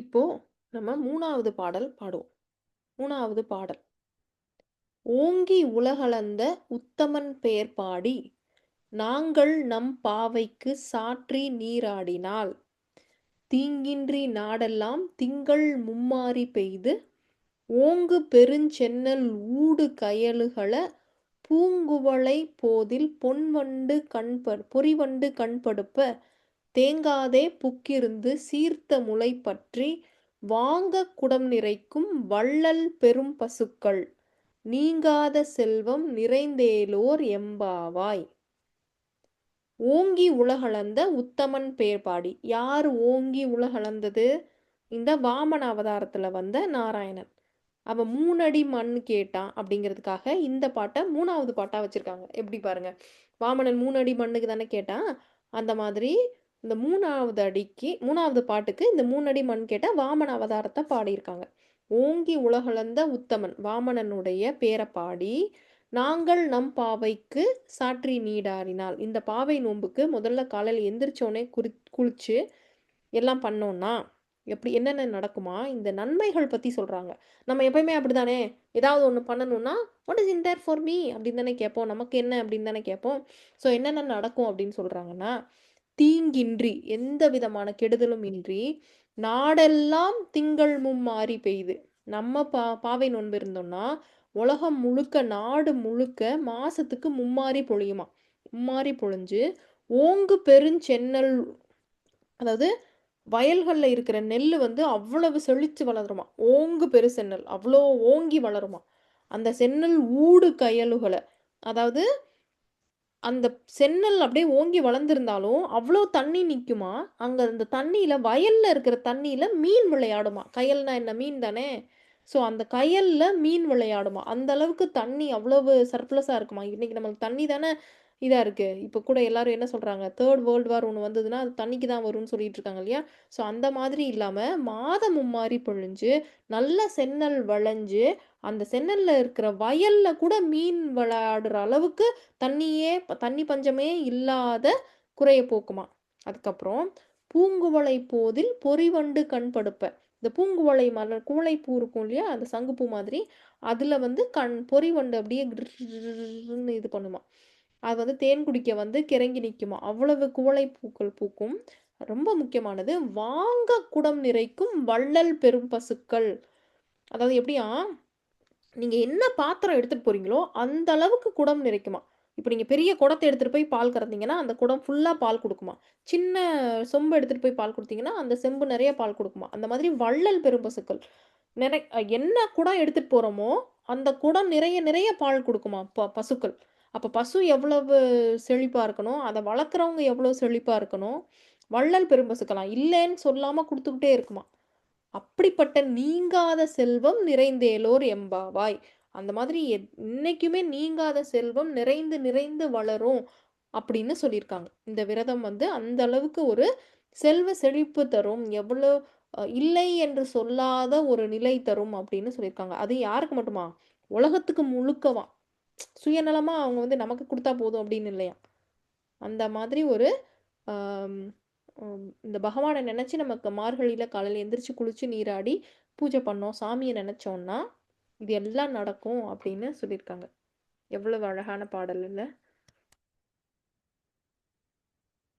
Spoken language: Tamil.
இப்போ நம்ம மூணாவது பாடல் பாடுவோம். மூணாவது பாடல். ஓங்கி உலகளந்த உத்தமன் பெயர் பாடி, நாங்கள் நம் பாவைக்கு சாற்றி நீராடினால், தீங்கின்றி நாடெல்லாம் திங்கள் மும்மாறி பெய்து, ஓங்கு பெருஞ்சென்னல் ஊடு கயலுகள பூங்குவளை போதில் பொன்வண்டு கண்ப பொறிவண்டு கண்படுப்ப, தேங்காதே புக்கிருந்து சீர்த்த முலை பற்றி, வாங்க குடம் நிறைக்கும் வள்ளல் பெரும் பசுக்கள், நீங்காத செல்வம் நிறைந்தேலோர் எம்பாவாய். ஓங்கி உலகளந்த உத்தமன் பேர் பாடி. யார் ஓங்கி உலகளந்தது? இந்த வாமன அவதாரத்தில் வந்த நாராயணன். அவன் மூணடி மண் கேட்டான் அப்படிங்கிறதுக்காக இந்த பாட்டை மூணாவது பாட்டாக வச்சுருக்காங்க எப்படி பாருங்கள் வாமனன் மூணடி மண்ணுக்கு தானே கேட்டான். அந்த மாதிரி இந்த மூணாவது அடிக்கு மூணாவது பாட்டுக்கு இந்த 3 அடி மண் கேட்ட வாமன அவதாரத்தை பாடியிருக்காங்க. ஓங்கி உலகளந்த உத்தமன் வாமனனுடைய பேரை பாடி, நாங்கள் நம் பாவைக்கு சாற்றி நீடாறினால் இந்த பாவை நோன்புக்கு முதல்ல காலையில் எந்திரிச்சோடனே குறி குளிச்சு எல்லாம் பண்ணோன்னா எப்படி என்னென்ன நடக்குமா? இந்த நன்மைகள் பற்றி சொல்கிறாங்க நம்ம எப்பயுமே அப்படிதானே. ஏதாவது ஒன்று பண்ணணும்னா, "what is in there for me?" அப்படின்னு தானே கேட்போம். நமக்கு என்ன அப்படின்னு தானே கேட்போம். ஸோ என்னென்ன நடக்கும் அப்படின்னு சொல்கிறாங்கன்னா தீங்கின்றி எந்த விதமான கெடுதலும் இன்றி, நாடெல்லாம் திங்கள் மும்மாரி பெய்து. நம்ம பா பாவை நோன்பு இருந்தோம்னா, உலகம் முழுக்க நாடு முழுக்க மாசத்துக்கு மும்மாறி பொழியுமாம். மும்மாறி பொழிஞ்சு, ஓங்கு பெருஞ்சென்னல் அதாவது வயல்களில் இருக்கிற நெல் வந்து அவ்வளவு செழிச்சு வளருமாம். ஓங்கு பெருச் சென்னல் அவ்வளோ ஓங்கி வளருமாம். அந்த சென்னல் ஊடு கயலுகளை அதாவது அந்த சென்னல் அப்படியே ஓங்கி வளர்ந்துருந்தாலும் அவ்வளோ தண்ணி நிற்குமா அங்கே அந்த தண்ணியில் வயலில் இருக்கிற தண்ணியில் மீன் விளையாடுமா கயல்னா என்ன? மீன் தானே. ஸோ அந்த கயலில் மீன் விளையாடுமா அந்த அளவுக்கு தண்ணி அவ்வளவு சர்ப்ளஸாக இருக்குமா இன்னைக்கு நம்மளுக்கு தண்ணி தானே இதாக இருக்குது இப்போ கூட எல்லாரும் என்ன சொல்கிறாங்க தேர்ட் வேர்ல்டு வார் ஒன்று வந்ததுன்னா, அது தண்ணிக்கு தான் வரும்னு சொல்லிட்டு இருக்காங்க இல்லையா? ஸோ அந்த மாதிரி இல்லாமல் மாதம் மும்மாரி பொழிஞ்சு, நல்ல சென்னல் வளைஞ்சு அந்த சென்னலில் இருக்கிற வயல்ல கூட மீன் விளையாடுற அளவுக்கு தண்ணியே தண்ணி பஞ்சமே இல்லாத குறைய போக்குமா அதுக்கப்புறம் பூங்குவளை போதில் பொறிவண்டு கண்படுப்ப. இந்த பூங்குவளை மலர் குவளைப்பூ இருக்கும் இல்லையா? அந்த சங்குப்பூ மாதிரி. அதில் வந்து கண் பொறிவண்டு அப்படியே இது பண்ணுமா அது வந்து தேன் குடிக்க வந்து கிறங்கி நிற்குமா அவ்வளவு குவளை பூக்கள் பூக்கும். ரொம்ப முக்கியமானது, வாங்க குடம் நிறைக்கும் வள்ளல் பெரும் பசுக்கள். அதாவது எப்படியா, நீங்க என்ன பாத்திரம் எடுத்துட்டு போறீங்களோ, அந்த அளவுக்கு குடம் நிறைக்குமா இப்போ நீங்கள் பெரிய குடத்தை எடுத்துகிட்டு போய் பால் கறந்தீங்கன்னா, அந்த குடம் ஃபுல்லாக பால் கொடுக்குமா சின்ன சொம்பு எடுத்துகிட்டு போய் பால் கொடுத்தீங்கன்னா அந்த செம்பு நிறைய பால் கொடுக்குமா அந்த மாதிரி வள்ளல் பெரும் பசுக்கள். நிறை என்ன குடம் எடுத்துகிட்டு போகிறோமோ அந்த குடம் நிறைய நிறைய பால் கொடுக்குமா ப பசுக்கள். அப்போ பசு எவ்வளவு செழிப்பாக இருக்கணும், அதை வளர்க்குறவங்க எவ்வளோ செழிப்பாக இருக்கணும். வள்ளல் பெரும்பசுக்கலாம் இல்லைன்னு சொல்லாமல் கொடுத்துக்கிட்டே இருக்குமா அப்படிப்பட்ட நீங்காத செல்வம் நிறைந்தேலோர் எம்பாவாய். அந்த மாதிரி என்னைக்குமே நீங்காத செல்வம் நிறைந்து நிறைந்து வளரும் அப்படின்னு சொல்லியிருக்காங்க. இந்த விரதம் வந்து அந்த அளவுக்கு ஒரு செல்வ செழிப்பு தரும். எவ்வளோ இல்லை என்று சொல்லாத ஒரு நிலை தரும் அப்படின்னு சொல்லியிருக்காங்க. அது யாருக்கு மட்டுமா? உலகத்துக்கு முழுக்கவா சுயநலமா அவங்க வந்து நமக்கு கொடுத்தா போதும் அப்படின்னு இல்லையா அந்த மாதிரி ஒரு இந்த பகவான நினைச்சு நமக்கு மார்கழியில காலையில எந்திரிச்சு குளிச்சு நீராடி பூஜை பண்ணோம். சாமியை நினைச்சோம்னா, இது எல்லாம் நடக்கும் அப்படின்னு சொல்லியிருக்காங்க. எவ்வளவு அழகான பாடல் இல்லை